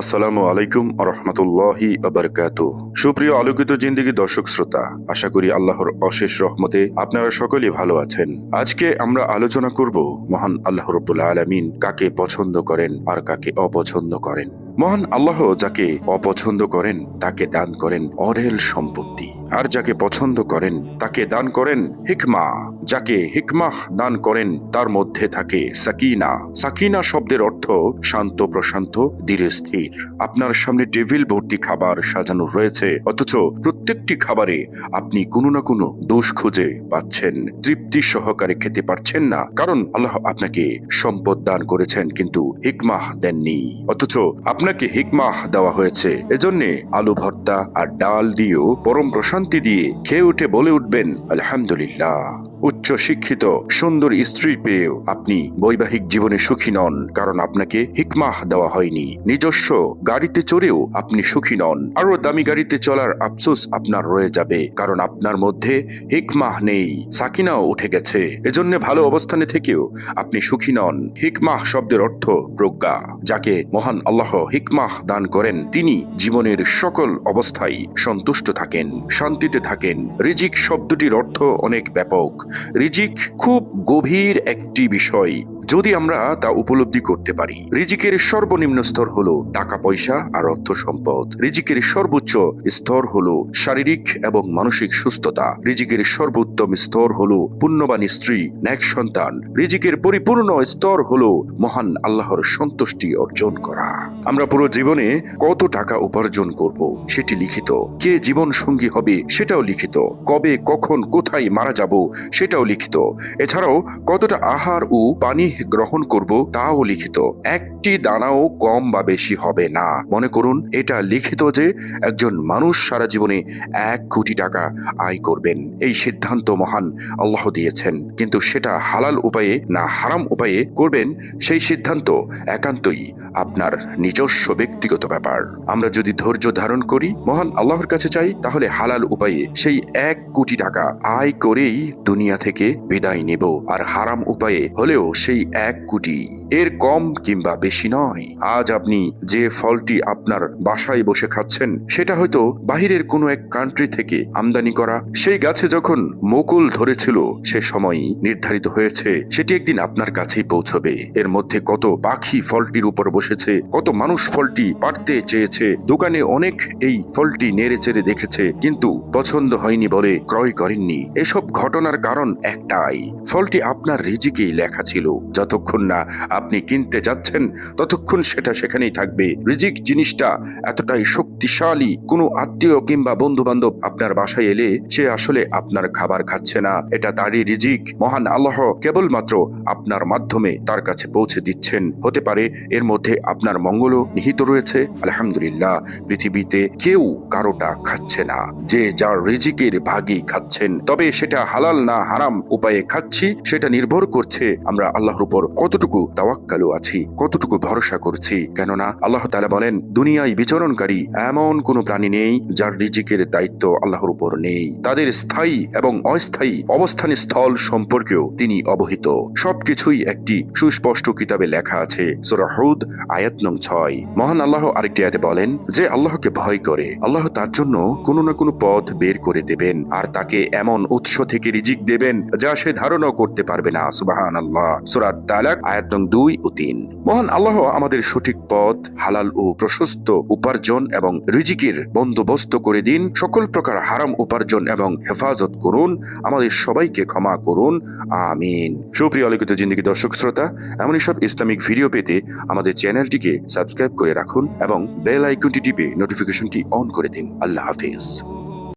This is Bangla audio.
আসসালামু আলাইকুম রহমতুল্লাহি আবরকাত সুপ্রিয় আলোকিত জিন্দিগি দর্শক শ্রোতা, আশা করি আল্লাহর অশেষ রহমতে আপনারা সকলেই ভালো আছেন। আজকে আমরা আলোচনা করব মহান আল্লাহ রব্বুল আলমিন কাকে পছন্দ করেন আর কাকে অপছন্দ করেন। মহান আল্লাহ যাকে অপছন্দ করেন, তাকে দান করেন অঢেল সম্পত্তি। আর যাকে পছন্দ করেন, তাকে দান করেন হিকমা। যাকে হিকমাহ দান করেন, তার মধ্যে থাকে সাকিনা। সাকিনা শব্দের অর্থ শান্ত, প্রশান্ত, ধীরে, স্থির। আপনার সামনে টেবিল ভর্তি খাবার সাজানো রয়েছে, অথচ প্রত্যেকটি খাবারে আপনি কোনো না কোনো দোষ খুঁজে পাচ্ছেন, তৃপ্তি সহকারে খেতে পারছেন না, কারণ আল্লাহ আপনাকে সম্পদ দান করেছেন, কিন্তু হিকমাহ দেননি। অথচ আপনাকে হিকমাহ দেওয়া হয়েছে। এজন্যে আলু ভর্তা আর ডাল দিয়েও পরম প্রশান্তি দিয়ে খেয়ে উঠে বলে উঠবেন আলহামদুলিল্লাহ। উচ্চ শিক্ষিত সুন্দর স্ত্রী পেয়েও আপনি বৈবাহিক জীবনে সুখী নন, কারণ আপনাকে হিকমাহ দেওয়া হয়নি। নিজস্ব গাড়িতে চড়েও আপনি সুখী নন। আরও দামি গাড়িতে চলার আফসোস আপনার রয়ে যাবে, কারণ আপনার মধ্যে হিকমাহ নেই। সাকিনাও উঠে গেছে। এজন্য ভালো অবস্থানে থেকেও আপনি সুখী নন। হিকমাহ শব্দের অর্থ প্রজ্ঞা, যাকে মহান আল্লাহ হিকমাহ দান করেন, তিনি জীবনের সকল অবস্থায় সন্তুষ্ট থাকেন, শান্তিতে থাকেন। রিজিক শব্দটির অর্থ অনেক ব্যাপক। রিজিক খুব গভীর একটি বিষয়। যদি আমরা তা উপলব্ধি করতে পারি, রিজিকের সর্বনিম্ন স্তর হলো টাকা পয়সা আর অর্থ সম্পদ। রিজিকের সর্বোচ্চ স্তর হলো শারীরিক এবং মানসিক সুস্থতা। রিজিকের সর্বোত্তম স্তর হলো পুণ্যবান স্ত্রী, ন্যাক সন্তান। রিজিকের পরিপূর্ণ স্তর হলো মহান আল্লাহর সন্তুষ্টি অর্জন করা। আমরা পুরো জীবনে কত টাকা উপার্জন করব, সেটি লিখিত। কে জীবন সঙ্গী হবে, সেটাও লিখিত। কবে, কখন, কোথায় মারা যাব, সেটাও লিখিত। এছাড়াও কতটা আহার ও পানি গ্রহণ করব তাও লিখিত। একটি দানাও কম বা বেশি হবে না। মনে করুন, এটা লিখিত যে একজন মানুষ সারা জীবনে এক কোটি টাকা আয় করবেন। এই সিদ্ধান্ত মহান আল্লাহ দিয়েছেন। কিন্তু সেটা হালাল উপায়ে না হারাম উপায়ে করবেন, সেই সিদ্ধান্ত একান্তই আপনার নিজস্ব ব্যক্তিগত ব্যাপার। আমরা যদি ধৈর্য ধারণ করি, মহান আল্লাহর কাছে চাই, তাহলে হালাল উপায়ে সেই এক কোটি টাকা আয় করেই দুনিয়া থেকে বিদায় নেব। আর হারাম উপায়ে হলেও সেই এক কোটি। এর কম কিংবা বেশি নয়। আজ আপনি যে ফলটি আপনার বাসায় বসে খাচ্ছেন, সেটা হয়তো বাহিরের কোনো এক কান্ট্রি থেকে আমদানি করা। সেই গাছে যখন মুকুল ধরেছিল, সে সময় নির্ধারিত হয়েছে, সেটি একদিন আপনার কাছেই পৌঁছবে। এর মধ্যে কত পাখি ফলটির উপর বসেছে, কত মানুষ ফলটি পাড়তে চেয়েছে, দোকানে অনেক এই ফলটি নেড়ে চেড়ে দেখেছে, কিন্তু পছন্দ হয়নি বলে ক্রয় করেননি। এসব ঘটনার কারণ একটাই, ফলটি আপনার রিজিকেই লেখা ছিল। যতক্ষণ না আপনি কিনতে যাচ্ছেন, ততক্ষণ সেটা সেখানেই থাকবে। রিজিক জিনিসটা এতটাই শক্তিশালী, কোনো আত্মীয় কিংবা বন্ধু বান্ধব আপনার বাসায় এলে সে আসলে আপনার খাবার খাচ্ছে না। এটা তারই রিজিক। মহান আল্লাহ কেবলমাত্র আপনার মাধ্যমে তার কাছে পৌঁছে দিচ্ছেন। হতে পারে এর মধ্যে আপনার মঙ্গলও নিহিত রয়েছে। আলহামদুলিল্লাহ, পৃথিবীতে কেউ কারোটা খাচ্ছে না। যে যার রিজিকের ভাগই খাচ্ছেন, তবে সেটা হালাল না হারাম উপায়ে খাচ্ছি, সেটা নির্ভর করছে আমরা আল্লাহর উপর কতটুকু তাওয়াক্কালু আছি, কতটুকু ভরসা করছি। কেননা আল্লাহ তালা বলেন, দুনিয়ায় বিচরণকারী এমন কোনো প্রাণী নেই যার রিজিকের দায়িত্ব আল্লাহর উপর নেই। তাদের স্থায়ী এবং অস্থায়ী অবস্থান স্থল সম্পর্কেও তিনি অবহিত। সবকিছুই একটি সুস্পষ্ট কিতাবে লেখা আছে সুরাহুদ আয়াত নং ছয়। মহান আল্লাহ আরেকটি আয়াতে বলেন যে, আল্লাহকে ভয় করে। আল্লাহ তার জন্য কোনো না কোনো পথ বের করে দেবেন আর তাকে এমন উৎস থেকে রিজিক দেবেন যা সে ধারণাও করতে পারবে না। সুবাহান আল্লাহ সুরাত তালাক, আয়াত নং দুই ও তিন। মহান আল্লাহ আমাদের সঠিক পথ, হালাল ও প্রশস্ত উপার্জন এবং রিজিকের বন্দোবস্ত করে দিন। সকল প্রকার হারাম উপার্জন এবং হেফাজত করুন। আমাদের সবাইকে ক্ষমা করুন। আমিন। সুপ্রিয় আলোকিত জিন্দিগি দর্শক শ্রোতা, এমনই সব ইসলামিক ভিডিও পেতে আমাদের চ্যানেলটিকে সাবস্ক্রাইব করে রাখুন এবং বেল আইকনটি টিপে নোটিফিকেশনটি অন করে দিন। আল্লাহ হাফিজ।